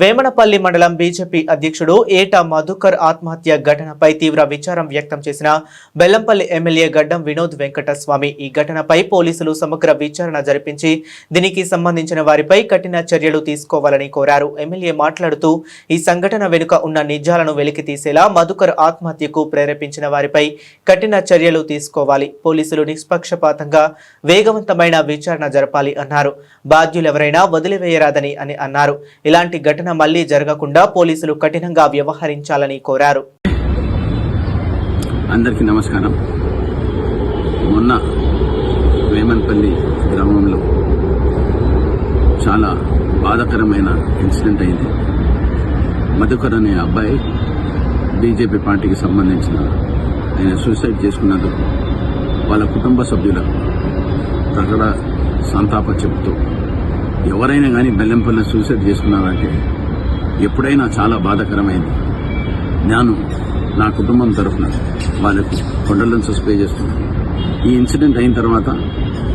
వేమనపల్లి మండలం బీజేపీ అధ్యక్షుడు ఏటా మధుకర్ ఆత్మహత్య ఘటనపై తీవ్ర విచారం వ్యక్తం చేసిన బెల్లంపల్లి ఎమ్మెల్యే గడ్డం వినోద్ వెంకటస్వామి. ఈ ఘటనపై పోలీసులు సమగ్ర విచారణ జరిపించి దీనికి సంబంధించిన వారిపై కఠిన చర్యలు తీసుకోవాలని కోరారు. ఎమ్మెల్యే మాట్లాడుతూ ఈ సంఘటన వెనుక ఉన్న నిజాలను వెలికి తీసేలా మధుకర్ ఆత్మహత్యకు ప్రేరేపించిన వారిపై కఠిన చర్యలు తీసుకోవాలి. పోలీసులు నిష్పక్షపాతంగా వేగవంతమైన విచారణ జరపాలి అన్నారు. బాధ్యులెవరైనా వదిలివేయరాదని అని అన్నారు. ఇలాంటి ఘటన మళ్ళీ జరగకుండా పోలీసులు కఠినంగా వ్యవహరించాలని కోరారు. అందరికీ నమస్కారం. మొన్న వేమన్పల్లి గ్రామంలో చాలా బాధాకరమైన ఇన్సిడెంట్ అయింది. మధుకర్ అనే అబ్బాయి బీజేపీ పార్టీకి సంబంధించిన ఆయన సూసైడ్ చేసుకున్నందుకు వాళ్ళ కుటుంబ సభ్యులకు ప్రకట సంతాప చెబుతూ ఎవరైనా కానీ బెల్లంపల్లి సూసైడ్ చేసుకున్నారంటే ఎప్పుడైనా చాలా బాధాకరమైంది. నేను నా కుటుంబం తరఫున వాళ్ళకు కొండలను పే చేస్తున్నాను. ఈ ఇన్సిడెంట్ అయిన తర్వాత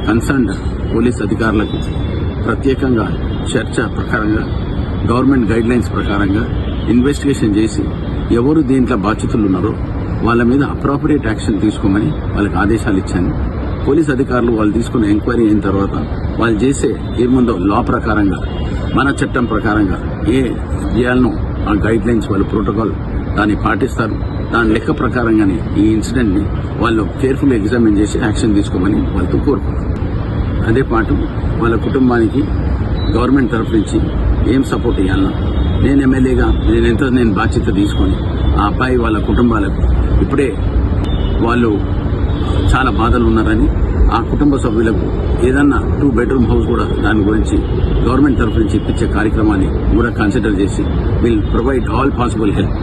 కన్సర్న్డ్ పోలీస్ అధికారులకు ప్రత్యేకంగా చర్చ ప్రకారంగా గవర్నమెంట్ గైడ్ లైన్స్ ప్రకారంగా ఇన్వెస్టిగేషన్ చేసి ఎవరు దీంట్లో బాధ్యతలు ఉన్నారో వాళ్ళ మీద అప్రాపరియేట్ యాక్షన్ తీసుకోమని వాళ్ళకి ఆదేశాలు ఇచ్చాను. పోలీస్ అధికారులు వాళ్ళు తీసుకున్న ఎంక్వైరీ అయిన తర్వాత వాళ్ళు చేసే ఏముందో లా ప్రకారంగా మన చట్టం ప్రకారంగా ఏ చేయాలనో ఆ గైడ్ లైన్స్ వాళ్ళు ప్రోటోకాల్ దాన్ని పాటిస్తారు. దాని లెక్క ప్రకారంగానే ఈ ఇన్సిడెంట్ని వాళ్ళు కేర్ఫుల్ ఎగ్జామిన్ చేసి యాక్షన్ తీసుకోమని వాళ్ళతో కోరుకున్నారు అదే పాటు వాళ్ళ కుటుంబానికి గవర్నమెంట్ తరఫు నుంచి ఏం సపోర్ట్ ఇవ్వాలన్నా నేను ఎమ్మెల్యేగా నేను ఎంత నేను బాధ్యత తీసుకొని ఆ అబ్బాయి వాళ్ళ కుటుంబాలకు ఇప్పుడే వాళ్ళు చాలా బాధలు ఉన్నారని ఆ కుటుంబ సభ్యులకు ఏదన్నా టూ బెడ్రూమ్ హౌస్ కూడా దాని గురించి గవర్నమెంట్ తరఫు నుంచి ఇప్పించే కార్యక్రమాన్ని కూడా కన్సిడర్ చేసి will provide all possible help